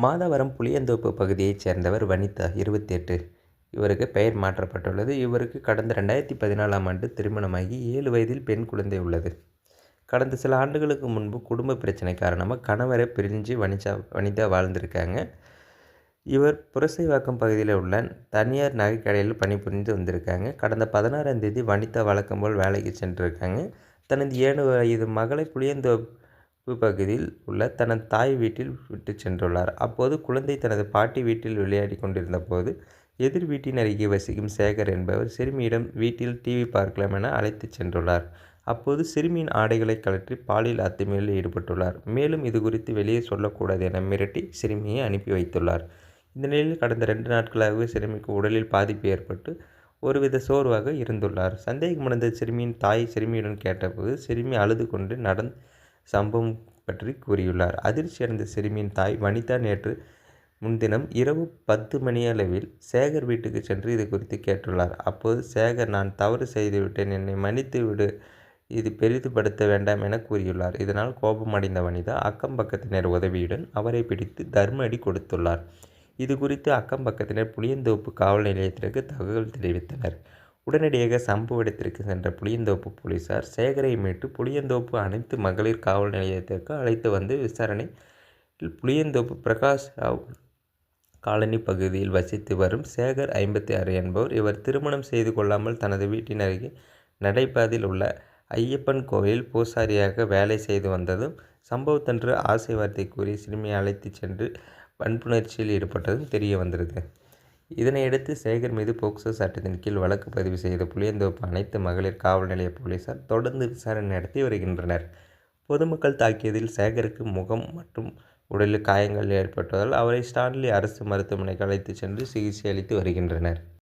மாதவரம் புளியந்தோப்பு பகுதியைச் சேர்ந்தவர் வனிதா இருபத்தி எட்டு இவருக்கு பெயர் மாற்றப்பட்டுள்ளது. இவருக்கு கடந்த ரெண்டாயிரத்தி பதினாலாம் ஆண்டு திருமணமாகி ஏழு வயதில் பெண் குழந்தை உள்ளது. கடந்த சில ஆண்டுகளுக்கு முன்பு குடும்ப பிரச்சனை காரணமாக கணவரை பிரிஞ்சு வனிதா வனிதா வாழ்ந்திருக்காங்க. இவர் புரசைவாக்கம் பகுதியில் உள்ள தனியார் நகைக்கடையில் பணிபுரிந்து வந்திருக்காங்க. கடந்த பதினாறாம் தேதி வனிதா வழக்கம் போல் வேலைக்கு சென்றிருக்காங்க. தனது ஏழு வயது மகளை புளியந்தோப்பு பகுதியில் உள்ள தனது தாய் வீட்டில் விட்டு சென்றுள்ளார். அப்போது குழந்தை தனது பாட்டி வீட்டில் விளையாடி கொண்டிருந்த போது எதிர் வீட்டின் அருகே வசிக்கும் சேகர் என்பவர் சிறுமியிடம் வீட்டில் டிவி பார்க்கலாம் என அழைத்து சென்றுள்ளார். அப்போது சிறுமியின் ஆடைகளை கழற்றி பாலியல் அத்துமீறலில் ஈடுபட்டுள்ளார். மேலும் இது குறித்து வெளியே சொல்லக்கூடாது என மிரட்டி சிறுமியை அனுப்பி வைத்துள்ளார். இந்த நிலையில் கடந்த ரெண்டு நாட்களாகவே சிறுமிக்கு உடலில் பாதிப்பு ஏற்பட்டு ஒருவித சோர்வாக இருந்துள்ளார். சந்தேகமடைந்த சிறுமியின் தாய் சிறுமியுடன் கேட்டபோது சிறுமி அழுது கொண்டு நடந் சம்பவம் பற்றி கூறியுள்ளார். அதிர்ச்சியடைந்த சிறுமியின் தாய் வனிதா நேற்று முன்தினம் இரவு பத்து மணியளவில் சேகர் வீட்டுக்கு சென்று இது குறித்து கேட்டுள்ளார். அப்போது சேகர் நான் தவறு செய்துவிட்டேன். என்னை மன்னித்து விடு. இது பெரிதுபடுத்த வேண்டாம் என கூறியுள்ளார். இதனால் கோபமடைந்த வனிதா அக்கம் பக்கத்தினர் உதவியுடன் அவரை பிடித்து தர்ம அடி கொடுத்துள்ளார். இது குறித்து அக்கம் பக்கத்தினர் புளியந்தோப்பு காவல் நிலையத்திற்கு தகவல் தெரிவித்தனர். உடனடியாக சம்பவ இடத்திற்கு சென்ற புளியந்தோப்பு போலீசார் சேகரை மீட்டு புளியந்தோப்பு அனைத்து மகளிர் காவல் நிலையத்திற்கு அழைத்து வந்து விசாரணை புளியந்தோப்பு பிரகாஷ் ராவ் காலனி பகுதியில் வசித்து வரும் சேகர் ஐம்பத்தி ஆறு என்பவர் இவர் திருமணம் செய்து கொள்ளாமல் தனது வீட்டின் அருகே நடைபாதையில் உள்ள ஐயப்பன் கோவில் பூசாரியாக வேலை செய்து வந்ததும் சம்பவத்தன்று ஆசை வார்த்தை கூறி சிறுமியை அழைத்து சென்று வன்புணர்ச்சியில் ஈடுபட்டதும் தெரிய வந்தது இதனையடுத்து சேகர் மீது போக்சோ சட்டத்தின் கீழ் வழக்கு பதிவு செய்த புளியந்தோப்பு அனைத்து மகளிர் காவல் நிலைய போலீசார் தொடர்ந்து விசாரணை நடத்தி வருகின்றனர். பொதுமக்கள் தாக்கியதில் சேகருக்கு முகம் மற்றும் உடலில் காயங்கள் ஏற்பட்டதால் அவரை ஸ்டான்லி அரசு மருத்துவமனைக்கு அழைத்து சென்று சிகிச்சை அளித்து வருகின்றனர்.